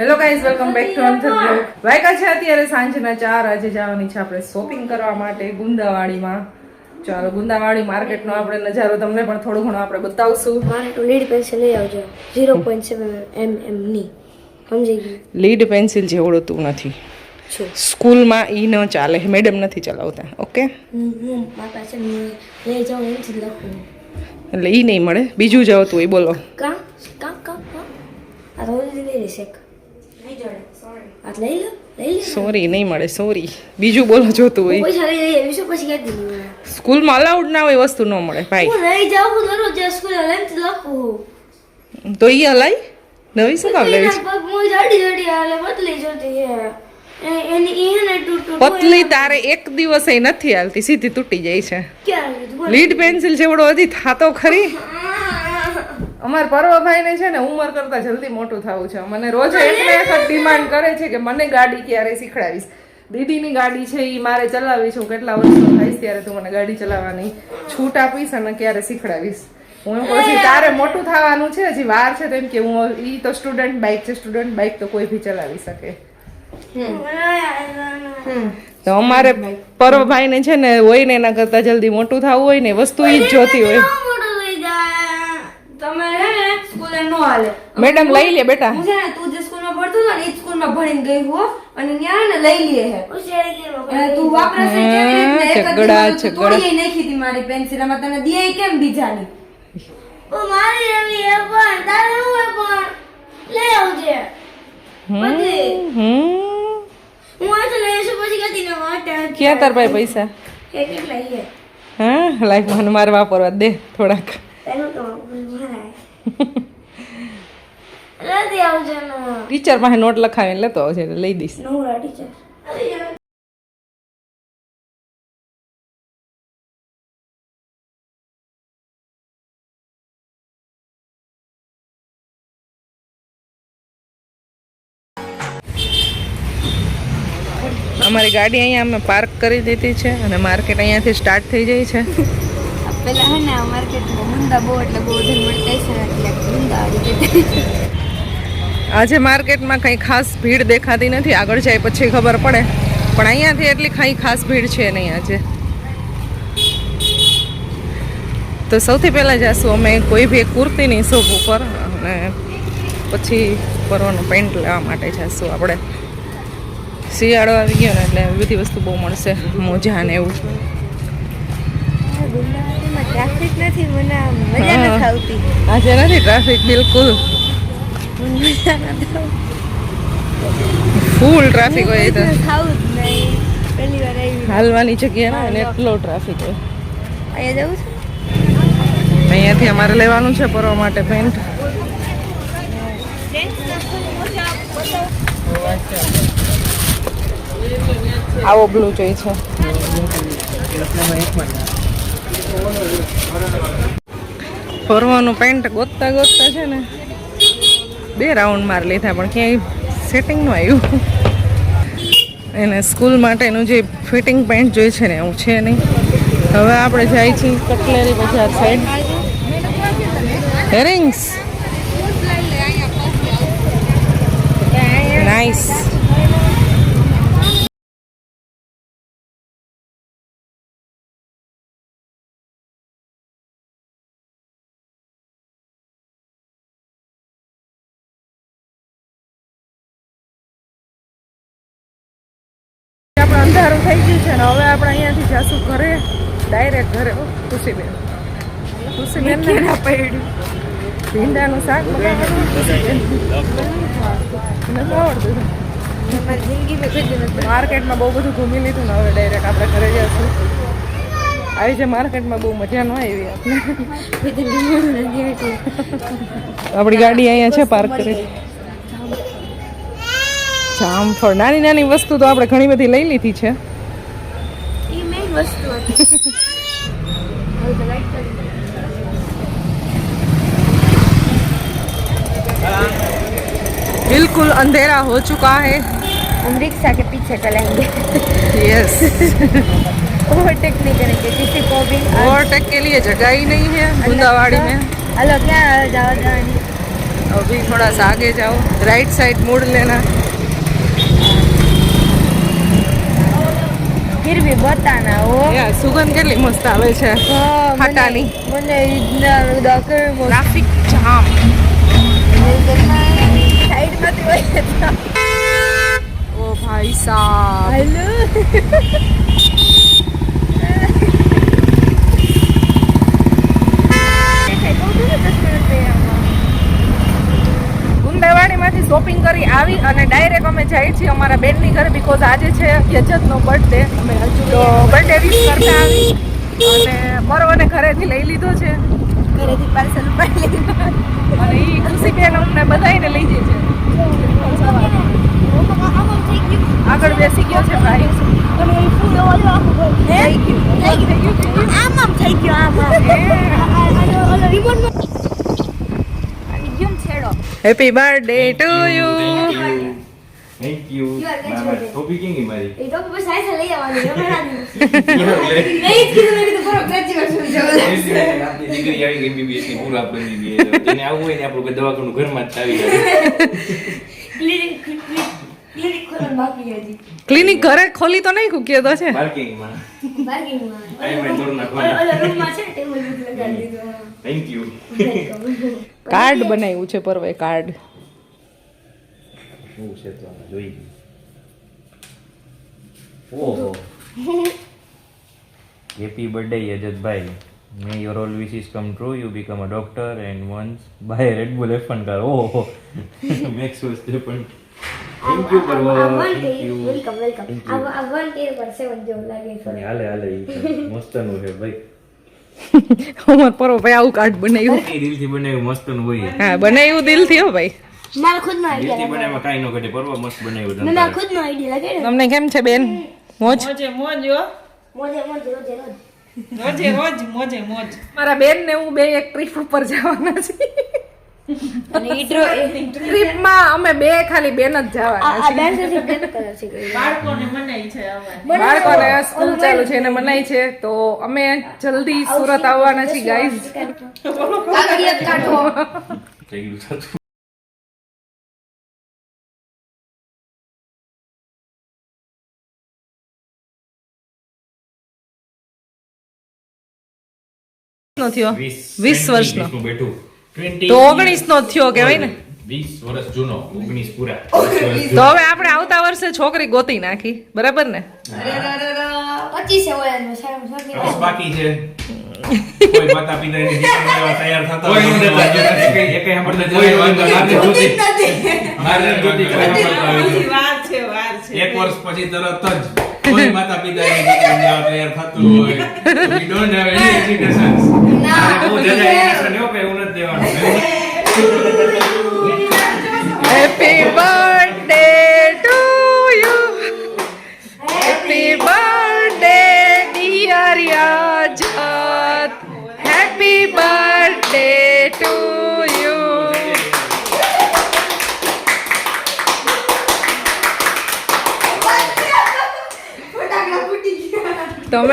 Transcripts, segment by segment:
Hello guys welcome back to અંતર blog વાયકા છે અત્યારે સાંજના ચાર આજે જવાની છે આપણે શોપિંગ કરવા માટે ગુંદાવાડીમાં. ચાલો ગુંદાવાડી માર્કેટનો આપણે નજારો તમને પણ થોડું ઘણું આપણે બતાવશું. લીડ પેન્સિલ લઈ આવજો. ઝીરો પોઈન્ટ સેવન એમ એમ ની. સમજી ગયું? લીડ પેન્સિલ જેવડતું નથી. સ્કૂલમાં ઈ ન ચાલે. મેડમ નથી ચલાવતા ઓકે? એટલે ઈ નહીં મળે. બીજું જ તું એ બોલો. કા કા કા આ રોજ લઈ લેશે સોરી નહીં મળે સોરી બીજું બોલો જોતું હોય. સ્કૂલમાં અલાઉડ ના હોય વસ્તુ ન મળે. ભાઈ તો ઈ હલાય નવી શું કામ લેવી પતલી તારે એક દિવસ નથી હાલતી સીધી તૂટી જાય છે. લીડ પેન્સિલ જેવડો હજી થાતો ખરી. અમાર પર્વભાઈને છે ને ઉંમર કરતા જલ્દી મોટું થવું છે. મને રોજ એટલે એક જ ડિમાન્ડ કરે છે કે મને ગાડી ક્યારે શીખડાવીશ. દીદીની ગાડી છે એ મારે ચલાવી છું. હું કેટલા વર્ષો થઈશ ત્યારે તું મને ગાડી ચલાવવાની છૂટ આપીશ અને ક્યારે શીખડાવીશ. હું એમ કહું છું તારે મોટું થવાનું છે હજી વાર છે તેમ કે હું એ તો સ્ટુડન્ટ બાઇક છે સ્ટુડન્ટ બાઇક તો કોઈ બી ચલાવી શકે. તો અમારે પર્વભાઈને છે ને હોય ને એના કરતા જલ્દી મોટું થવું હોય ને વસ્તુ એ જ જોતી હોય. તમે હે ને સ્કૂલે નો હાલે. મેડમ લઈ લે બેટા. હું છે ને તું જે સ્કૂલમાં ભણતો હતો ને એ સ્કૂલમાં ભણીને ગઈ હો. અને ત્યાં ને લઈ લે હે. અને તું વાપરસ એક ઝઘડા, ઝઘડા. નાખી હતી મારી પેન્સિલ આમાં તને દે કેમ બીજાની? મારી રવિ એ પણ તારે હું પણ? લઈ આવજે. હમ હું આ તો લઈ છું પછી કદી ન વાટા ક્યાં તાર પાસે પૈસા? એ કેટલા છે હા લાઈક મને મારે વાપરવા દે થોડાક. તો ભરાય નથી આવજો ને ટીચર પાસે નોટ લખાવીને લેતો આવશે એટલે લઈ દઈશ. ટીચર અમારી ગાડી અહીંયા અમે પાર્ક કરી દીધી છે અને માર્કેટ અહીંયાથી સ્ટાર્ટ થઈ જાય છે. પેલા હે ને માર્કેટમાં મુંદા બહુ એટલે બહુ ધન મળતા છે એટલે મુંદા આવી આજે માર્કેટમાં કંઈ ખાસ ભીડ દેખાતી નથી. આગળ જાય પછી ખબર પડે. પણ અહીંયાથી એટલી કંઈ ખાસ ભીડ છે નહીં આજે. તો સૌથી પહેલાં જઈશું અમે કોઈ બી કુર્તીની શોપ ઉપર અને પછી પરવાનું પેન્ટ લેવા માટે જઈશું આપણે. શિયાળો આવી ગયો ને એટલે બધી વસ્તુ બહુ મળશે. મોજા ને એવું. ટ્રાફિક નથી મને મજા નથી આવતી. આજે નથી ટ્રાફિક બિલકુલ. ફૂલ ટ્રાફિક હોય તો. પહેલી વાર આવી. હાલવાની જગ્યા ના અને એટલો ટ્રાફિક હોય. અહીંયા જવું છે? અહીંયાથી અમારે લેવાનું છે પરવા માટે પેન્ટ. આવો બ્લુ જોઈ છે. પરવાનું પેન્ટ ગોતતા ગોતતા છે ને, બે રાઉન્ડ માર લીધા, પણ ક્યાંય સેટિંગનું આવ્યું એને સ્કૂલ માટેનું જે ફિટિંગ પેન્ટ જોઈએ છે ને, એવું છે નહીં. હવે આપણે જાય છીએ કટલેરી બજાર સાઈડ હેરિંગ્સ નાઇસ જાશું ઘરે ડાયરેક્ટ ઘરે. ઓ, ખુશીબેન ખુશીબેન ને પડ્યું. ભીંડાનું શાક બનાવવાનું ખુશીબેન નથી આવડતું માર્કેટમાં બહુ બધું ઘૂમી લીધું ને હવે ડાયરેક્ટ આપણે ઘરે જઈશું આવી છે માર્કેટમાં બહુ મજા ન આવી. આપણી. ગાડી અહીંયા છે પાર્ક કરી. જામફળ. નાની નાની વસ્તુ તો આપણે ઘણી બધી લઈ લીધી છે. ઈ મેઇન વસ્તુ હતી હવે તો લાઈટ કરી દે. बिल्कुल अंधेरा हो चुका है हम रिक्शा के पीछे चलेंगे यस ओवरटेक नहीं करेंगे किसी को भी ओवरटेक के लिए जगह ही नहीं है गुंदावाड़ी में हेलो क्या जाओ जानी अभी थोड़ा सा आगे जाओ राइट साइड मुड़ लेना ફિરવી બતાના હો. સુગંધ કેટલી મસ્ત આવે છે. ખાટાની મને ટ્રાફિક જામ. ઓ ભાઈ સાહેબ હેલો. શોપિંગ કરી આવી અને ડાયરેક્ટ અમે જઈએ છીએ અમારા બેનની ઘરે બીકોઝ આજે છે યજતનો બર્થડે અમે હજુ તો બર્થડે વિશ કરતા આવી અને બરોબરને ઘરેથી લઈ લીધો છે. ઘરેથી પાર્સલ ઉપાડી લીધો. અને એ ખુશી બેન અમને બધાને લઈ જાય છે. આગળ બેસી ગયો છે ભાઈ. આમ આમ થઈ ગયો આમ આમ. Happy birthday to you thank you. ટોપી કેંગી મારી એ તો બસ આઈ લઈ આવવાની. નહીં કીધું મેં કીધું બરો ગ્રેજ્યુએશન જવું આપણી દીકરી આવી MBBS ની પૂરા બની ગઈ. જેને આવવું હોય ને આપણું કોઈ દવાખાનું ઘરમાં જ આવી જાય ક્લિનિક ક્લિનિક ખોલવાનું બાકી હતી ક્લિનિક ઘરે ખોલી તો નહીં કૂક્યો તો છે પાર્કિંગમાં પાર્કિંગમાં અહીં મેં દોર નાખવાના. ઓલા રૂમમાં છે ને ટેબલ બુક લગાડી દીધું થેન્ક યુ વેલકમ કાર્ડ બનાવ્યું છે પરવે કાર્ડ. શું છે તો જોઈ ઓહો. Happy birthday યજતભાઈ may your all wishes come true you become a doctor and once by Red Bull F one car ઓહો. મેક્સ વસ્તુ પણ. થેન્ક યુ પરવા થેન્ક યુ વેલકમ વેલકમ આ આ વન તેર પર સેવન જેવું લાગે છે. હાલે હાલે મસ્તનું છે ભાઈ. અમાર પરો ભાઈ આવું કાર્ડ બનાવ્યું. એ દિલથી બનાવ્યું મસ્તનું હોય હા બનાવ્યું દિલથી હો ભાઈ. મારા ખુદનો આઈડિયા બનાવવા કાઈ નો ઘટે પરવા મસ્ત બનાવ્યું મેં મારા ખુદનો આઈડિયા લગાડ્યો તમને કેમ છે બેન? મોજ? મોજે મોજ હો. મોજે મોજ રોજે રોજ. રોજે રોજ મોજે મોજ. મારા બેન ને હું બે એક ટ્રીપ ઉપર જવાના છીએ. અને ટ્રીપમાં અમે બે ખાલી બેન જ જવાના આ બેન સાથે બ્લેક કલર છે ગઈ બાળકોને મનાઈ છે હવે બાળકોને સ્કૂલ ચાલુ છે એને મનાય છે. તો અમે જલ્દી સુરત આવવાના છીએ ગાઈઝ વીસ વર્ષ વર્ષનો. બેઠું. તો ઓગણીસ નો થયો કેવાય ને. વીસ વર્ષ જૂનો ઓગણીસ પૂરા. તો હવે આપણે આવતા વર્ષે છોકરી ગોતી નાખી. બરાબર ને? બાકી છે. કોઈ માતા પિતા એની દીકરી લેવા તૈયાર થતા હોય. એક વર્ષ પછી તરત જ કોઈ માતા પિતા એની દીકરીને લેવા તૈયાર થતું હોય We don't have any hesitations. મારે બહુ જજા irritation એવું નથી દેવાનું. હેપી બર્થડે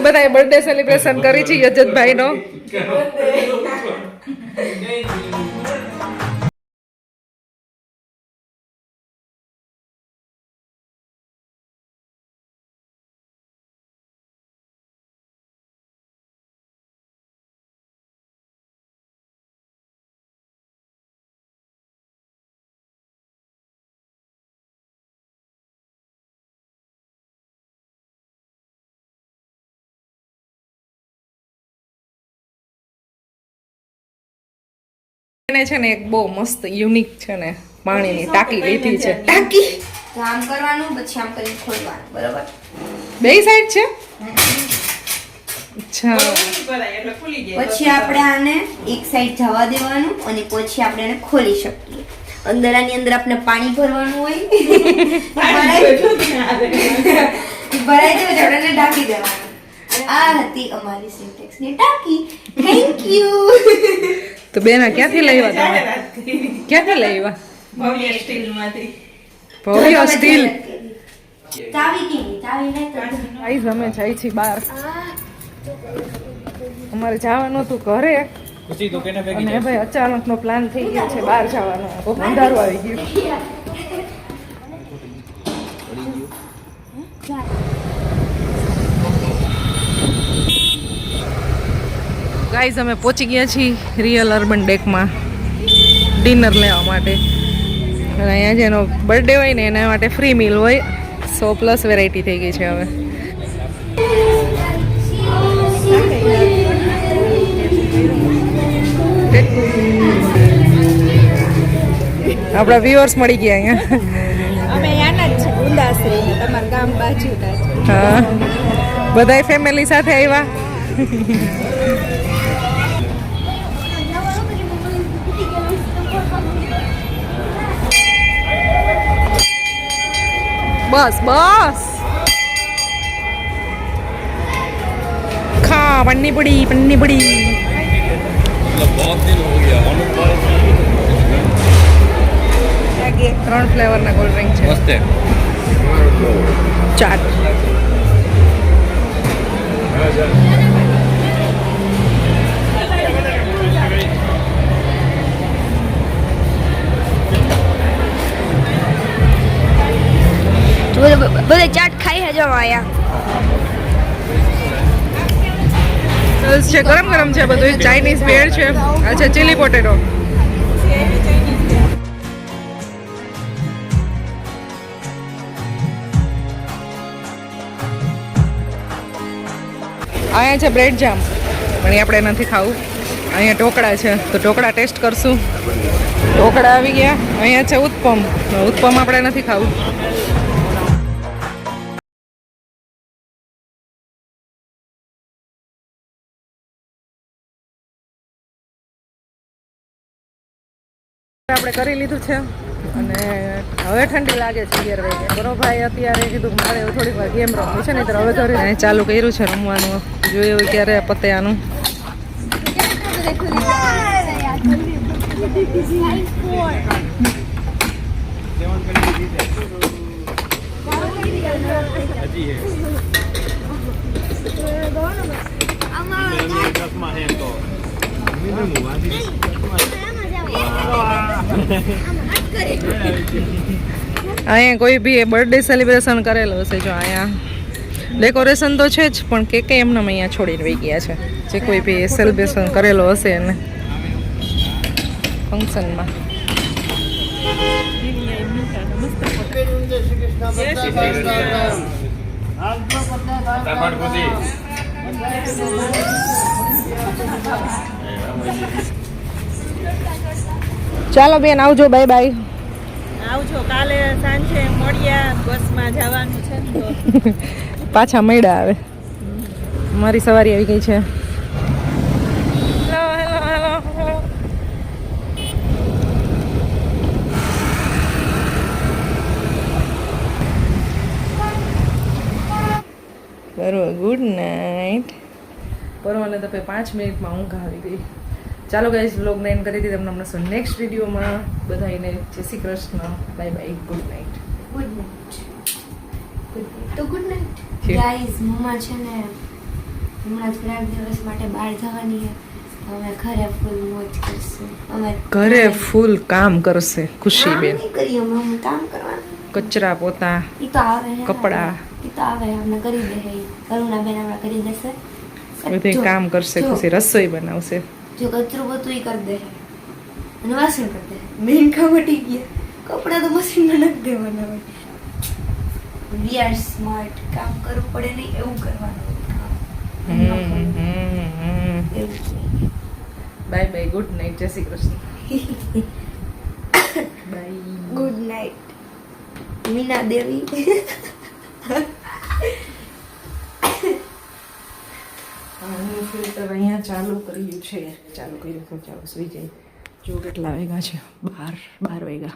અમે બધાએ બર્થડે સેલિબ્રેશન કરી છે યજતભાઈનો એને છે ને એક બહુ મસ્ત યુનિક છે ને પાણીની ટાંકી લીધી છે. ટાંકી? આમ કરવાનું પછી આમ કરીને ખોલવાનું બરોબર? બે સાઈડ છે? અચ્છા. પછી આપણે આને એક સાઈડ જવા દેવાનું અને પછી આપણે આને ખોલી શકીએ. અંદર આની અંદર આપણે પાણી ભરવાનું હોય. ભરાઈ ભરાઈ જવું છે ઢાંકી દેવાનું. આ હતી અમારી સિન્ટેક્સની ટાંકી. થેન્ક યુ તો બેના ક્યાંથી લાવ્યા તમે? જાહેરાત કરી. ક્યાંથી લાવ્યા ભવ્ય સ્ટીલમાંથી. ભવ્ય સ્ટીલ. ચાવી કેવી? ચાવી નહીં તો ગાઈઝ અમે જાય છીએ બહાર અમારે જવાનું હતું ઘરે. ખુશી તો કેને ભેગી અને ભાઈ અચાનક નો પ્લાન થઈ ગયો છે બહાર જવાનો. અંધારું આવી ગયું. ગાઈઝ અમે પહોંચી ગયા છીએ રિયલ અર્બન ડેકમાં ડિનર લેવા માટે. અને અહીંયા જેનો બર્થડે હોય ને એના માટે ફ્રી મિલ હોય. સો પ્લસ વેરાયટી થઈ ગઈ છે હવે. આપણા વ્યુઅર્સ મળી ગયા અહીંયા. અમે યાના જ ને તમારા ગામ બાજુના હા. બધાય ફેમિલી સાથે આવ્યા. બસ બસ. ખા પન્ની પડી પન્ની પડી. ત્રણ ફ્લેવરના કોલ્ડ ડ્રિંક છે. ચાર. ચાટ બધે ચાટ ખાઈ હજો આયા સરસ છે, ગરમ ગરમ છે બધું. ચાઇનીઝ બેર છે. અચ્છા ચીલી પોટેટો અહીંયા છે બ્રેડ જામ પણ એ આપણે નથી ખાવું. અહીંયા ઢોકળા છે. તો ઢોકળા ટેસ્ટ કરશું. ઢોકળા આવી ગયા. અહીંયા છે ઉત્પમ. ઉત્પમ આપણે નથી ખાવું. આપણે કરી લીધું છે. અને હવે ઠંડી લાગે છે અગિયાર વાગે બરો ભાઈ અત્યારે કીધું મારે થોડીક વાર ગેમ રમવું છે નહીં તો હવે અહીં ચાલુ કર્યું છે રમવાનું. જોયું ક્યારે પતે આનું અહીંયા કોઈ બી બર્થડે સેલિબ્રેશન કરેલો હશે જો અહીંયા. ડેકોરેશન તો છે જ, પણ કે કે એમને અહીંયા છોડીને વહી ગયા છે. જે કોઈ બી સેલિબ્રેશન કરેલો હશે એને. ફંક્શનમાં ચાલો બેન આવજો બાય બાય આવજો કાલે સાંજે મળ્યા બસમાં જવાનું છે પાછા મળ્યા આવે મારી સવારી આવી ગઈ છે. Good night. પરવાને તો પાંચ મિનિટમાં ઊંઘ આવી ગઈ. ચાલો ગાઈઝ વ્લોગને એન્ડ કરી દીધી. તમને મળશું નેક્સ્ટ વિડીયોમાં બધાને જય Shri Krishna. Bye bye good night good night તો ગુડ નાઇટ. ગાઈઝ મમ્મા છે ને હમણાં થોડાક દિવસ માટે બહાર જવાની છે. અમે ઘરે ફૂલ મોજ કરશું. અમે ઘરે ફૂલ કામ કરશે. ખુશીબેન કામ કરીએ અમે અમે કામ કરવાનું. કચરા પોતા ઈ તો આવે કપડા કપડાં. ઈ તો આવે અમને કરી દે કરુણા બેન હમણાં કરી દેશે બધે કામ કરશે ખુશી રસોઈ બનાવશે. જો કચરું બધું ઈ કરી દે. અને વાસણ કરી દે. મેન કામ હટી ગયા. કપડાં તો મશીનમાં નાખી દેવાના હોય. વી આર સ્માર્ટ કામ કરવું પડે નહીં એવું કરવાનું બાય બાય ગુડ નાઇટ જય Shri Krishna. Bye good night Meena Devi. Filter અહીંયા ચાલુ કર્યું છે. ચાલુ કર્યું, ચાલો સુઈ જાય જો કેટલા વાગ્યા છે? બાર બાર વાગ્યા.